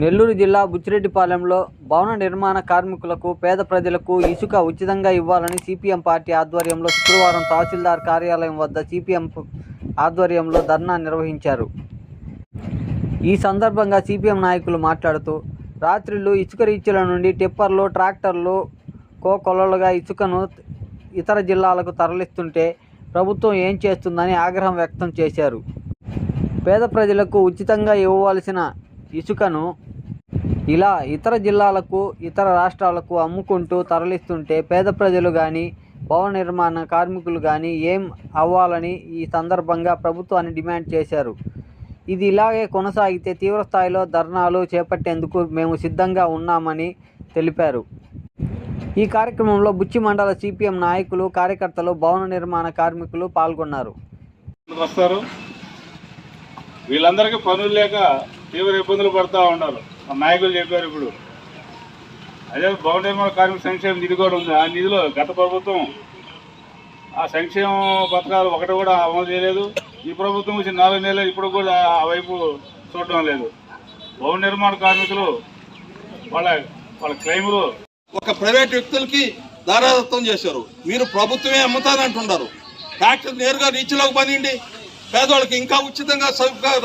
నెల్లూరు జిల్లా బుచ్చిరెడ్డిపాలెంలో భవన నిర్మాణ కార్మికులకు పేద ప్రజలకు ఇసుక ఉచితంగా ఇవ్వాలని సిపిఎం పార్టీ ఆధ్వర్యంలో శుక్రవారం తహసీల్దార్ కార్యాలయం వద్ద సిపిఎం ఆధ్వర్యంలో ధర్నా నిర్వహించారు. ఈ సందర్భంగా సిపిఎం నాయకులు మాట్లాడుతూ రాత్రిళ్ళు ఇసుక రీచ్ల నుండి టిప్పర్లు ట్రాక్టర్లు కోకొలలుగా ఇసుకను ఇతర జిల్లాలకు తరలిస్తుంటే ప్రభుత్వం ఏం చేస్తుందని ఆగ్రహం వ్యక్తం చేశారు. పేద ప్రజలకు ఉచితంగా ఇవ్వవలసిన ఇసుకను ఇలా ఇతర జిల్లాలకు ఇతర రాష్ట్రాలకు అమ్ముకుంటూ తరలిస్తుంటే పేద ప్రజలు కానీ భవన నిర్మాణ కార్మికులు కానీ ఏం అవ్వాలని ఈ సందర్భంగా ప్రభుత్వాన్ని డిమాండ్ చేశారు. ఇది ఇలాగే కొనసాగితే తీవ్రస్థాయిలో ధర్నాలు చేపట్టేందుకు మేము సిద్ధంగా ఉన్నామని తెలిపారు. ఈ కార్యక్రమంలో బుచ్చి మండల సిపిఎం నాయకులు కార్యకర్తలు భవన నిర్మాణ కార్మికులు పాల్గొన్నారు. వస్తారు. వీళ్ళందరికీ పనులు లేక తీవ్ర ఇబ్బందులు పడుతూ ఉన్నారు మా నాయకులు చెప్పారు ఇప్పుడు. అదే భవన నిర్మాణ కార్మిక సంక్షేమ నిధి కూడా ఉంది. ఆ నిధిలో గత ప్రభుత్వం ఆ సంక్షేమ పథకాలు ఒకటి కూడా అమలు చేయలేదు. ఈ ప్రభుత్వం వచ్చి నాలుగు నెలలు ఇప్పుడు కూడా ఆ వైపు చూడడం లేదు. భవన నిర్మాణ కార్మికులు వాళ్ళ వాళ్ళ క్లెయిములు ఒక ప్రైవేట్ వ్యక్తులకి దారాదత్తం చేశారు. మీరు ప్రభుత్వమే అమ్ముతానంటున్నారు ట్రాక్టర్ నేరుగా రీచ్లోకి పనిండి పేదవాళ్ళకి ఇంకా ఉచితంగా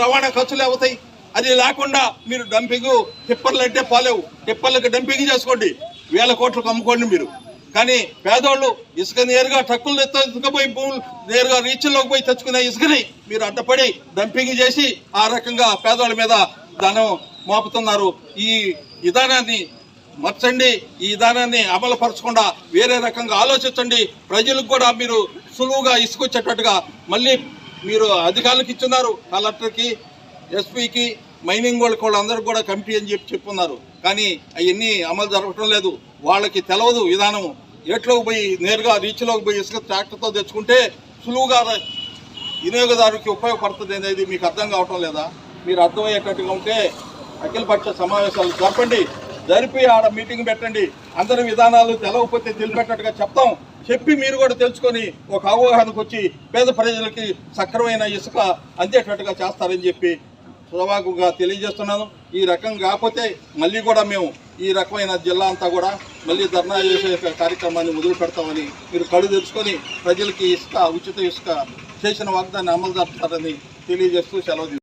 రవాణా ఖర్చులు అవుతాయి. అది లేకుండా మీరు డంపింగ్ టిప్పర్లు అంటే పాలేవు. టిప్పర్లకు డంపింగ్ చేసుకోండి. వేల కోట్లకు అమ్ముకోండి మీరు. కానీ పేదోళ్ళు ఇసుక నేరుగా ట్రక్కులు ఎత్తుకుపోయి భూములు నేరుగా రీచ్లోకి పోయి తెచ్చుకునే ఇసుకని మీరు అడ్డపడి డంపింగ్ చేసి ఆ రకంగా పేదోళ్ళ మీద ధనం మోపుతున్నారు. ఈ విధానాన్ని మార్చండి. ఈ విధానాన్ని అమలుపరచకుండా వేరే రకంగా ఆలోచించండి. ప్రజలకు కూడా మీరు సులువుగా ఇసుకొచ్చేటట్టుగా మళ్ళీ మీరు అధికారులకు ఇచ్చున్నారు. కలెక్టర్కి ఎస్పీకి మైనింగ్ వాళ్ళకి వాళ్ళందరూ కూడా కమిటీ అని చెప్పి చెప్పున్నారు. కానీ అవన్నీ అమలు జరగటం లేదు. వాళ్ళకి తెలవదు విధానం ఏట్లోకి పోయి నేరుగా రీచ్లోకి పోయి ఇసుక ట్రాక్టర్తో తెచ్చుకుంటే సులువుగా వినియోగదారుకి ఉపయోగపడుతుంది అనేది మీకు అర్థం కావటం లేదా? మీరు అర్థమయ్యేటట్టుగా ఉంటే అఖిలపక్ష సమావేశాలు జరపండి. జరిపి ఆడ మీటింగ్ పెట్టండి. అందరి విధానాలు తెలవకపోతే తెలిపెట్టట్టుగా చెప్తాం. చెప్పి మీరు కూడా తెలుసుకొని ఒక అవగాహనకు వచ్చి పేద ప్రజలకి సక్రమైన ఇసుక అందేటట్టుగా చేస్తారని చెప్పి స్వాభావికంగా తెలియజేస్తున్నాను. ఈ రకం కాకపోతే మళ్ళీ కూడా మేము ఈ రకమైన జిల్లా అంతా కూడా మళ్ళీ ధర్నా చేసే కార్యక్రమాన్ని మొదలు పెడతామని మీరు కళ్ళు తెచ్చుకొని ప్రజలకి ఇసుక ఉచిత ఇసుక చేసిన వాగ్దాన్ని అమలు జరుపుతారని తెలియజేస్తూ సెలవు